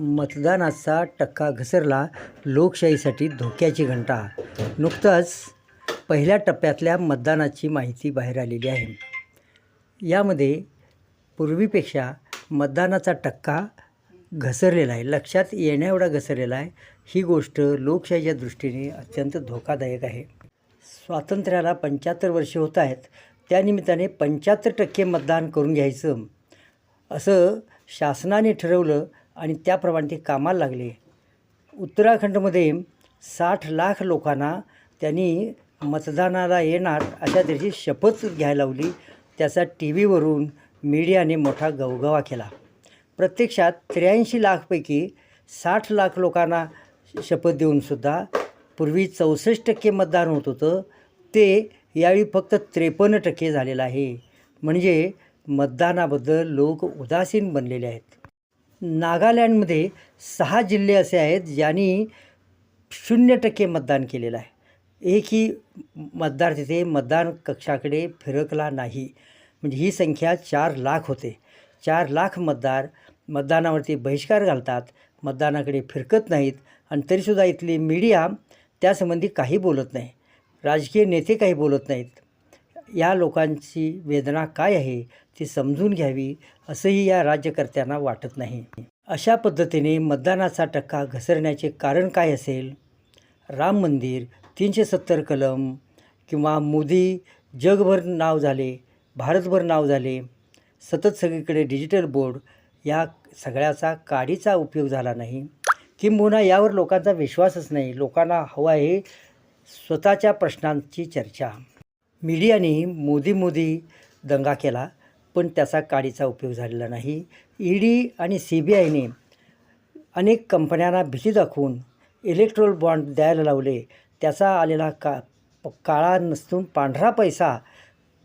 मतदानाचा टक्का घसरला लोकशाहीसाठी धोक्याची घंटा. नुकतंच पहिल्या टप्प्यातल्या मतदानाची माहिती बाहेर आलेली आहे. यामध्ये पूर्वीपेक्षा मतदानाचा टक्का घसरलेला आहे. लक्षात येण्याएवढा घसरलेला आहे. ही गोष्ट लोकशाहीच्या दृष्टीने अत्यंत धोकादायक आहे. स्वातंत्र्याला पंच्याहत्तर वर्षे होत आहेत. त्यानिमित्ताने पंच्याहत्तर टक्के मतदान करून घ्यायचं. असं शासनाने ठरवलं आणि त्याप्रमाणे ते कामाला लागले. उत्तराखंडमध्ये साठ लाख लोकांना त्यांनी मतदानाला येणार अशा त्याची शपथ घ्यायला लावली. त्याचा टी व्हीवरून मीडियाने मोठा गवगवा केला. प्रत्यक्षात त्र्याऐंशी लाखपैकी साठ लाख लोकांना शपथ देऊनसुद्धा पूर्वी चौसष्ट टक्के मतदान होत होतं. ते यावेळी फक्त त्रेपन्न टक्के झालेलं आहे. म्हणजे मतदानाबद्दल लोक उदासीन बनलेले आहेत. नागालँडमध्ये सहा जिल्हे असे आहेत ज्यांनी शून्य टक्के मतदान केलेलं आहे. एकही मतदार तिथे मतदान कक्षाकडे फिरकला नाही. म्हणजे ही संख्या चार लाख होते. चार लाख मतदार मतदानावरती बहिष्कार घालतात मतदानाकडे फिरकत नाहीत आणि तरीसुद्धा इथली मीडिया त्यासंबंधी काही बोलत नाही. राजकीय नेते काही बोलत नाहीत. या लोकांची वेदना काय आहे? ती समजून घ्यावी असंही या राज्यकर्त्यांना वाटत नाही. अशा पद्धतीने मतदानाचा टक्का घसरण्याचे कारण काय असेल? राम मंदिर तीनशे सत्तर कलम किंवा मोदी जगभर नाव झाले भारतभर नाव झाले सतत सगळीकडे डिजिटल बोर्ड या सगळ्याचा काडीचा उपयोग झाला नाही. किंबहुना यावर लोकांचा विश्वासच नाही. लोकांना हवा आहे स्वतःच्या प्रश्नांची चर्चा. मीडियाने मोदी मोदी दंगा केला. पण त्याचा काडीचा उपयोग झालेला नाही. ई डी आणि सी बी आयने अनेक कंपन्यांना भीती दाखवून इलेक्ट्रोल बॉन्ड द्यायला लावले. त्याचा आलेला का काळा नसून पांढरा पैसा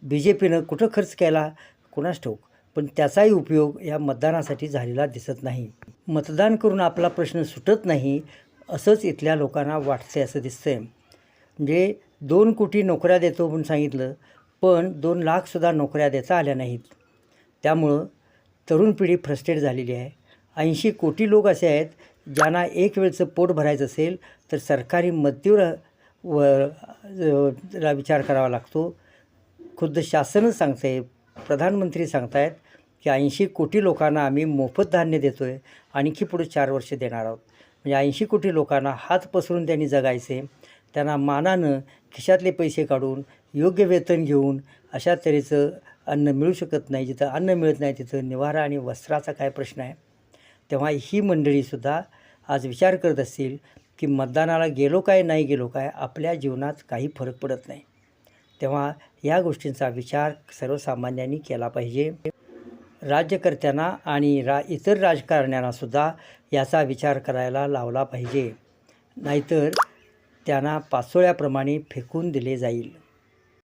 बी जे पीनं कुठं खर्च केला? कुणास ठाऊक. पण त्याचाही उपयोग या मतदानासाठी झालेला दिसत नाही. मतदान करून आपला प्रश्न सुटत नाही असंच इथल्या लोकांना वाटते असं दिसतंय. म्हणजे दोन कोटी नोकऱ्या देतो म्हणून सांगितलं पण दोन लाखसुद्धा नोकऱ्या देता आल्या नाहीत. त्यामुळं तरुण पिढी फ्रस्ट्रेट झालेली आहे. ऐंशी कोटी लोक असे आहेत ज्यांना एक वेळचं पोट भरायचं असेल तर सरकारी मदतीवर व ला विचार करावा लागतो. खुद्द शासनच सांगतं प्रधानमंत्री सांगतायत की ऐंशी कोटी लोकांना आम्ही मोफत धान्य देतो आहे आणखी पुढे चार वर्ष देणार आहोत. म्हणजे ऐंशी कोटी लोकांना हात पसरून त्यांनी जगायचे त्यांना मानानं खिशातले पैसे काढून योग्य वेतन घेऊन अशा तऱ्हेचं अन्न मिळू शकत नाही. जिथं अन्न मिळत नाही तिथं निवारा आणि वस्त्राचा काय प्रश्न आहे? तेव्हा ही मंडळीसुद्धा आज विचार करत असतील की मतदानाला गेलो काय नाही गेलो काय आपल्या जीवनात काही फरक पडत नाही. तेव्हा या गोष्टींचा विचार सर्वसामान्यांनी केला पाहिजे. राज्यकर्त्यांना आणि रा इतर राजकारण्यांनासुद्धा याचा विचार करायला लावला पाहिजे. नाहीतर त्यांना पाचोळ्याप्रमाणे फेकून दिले जाईल.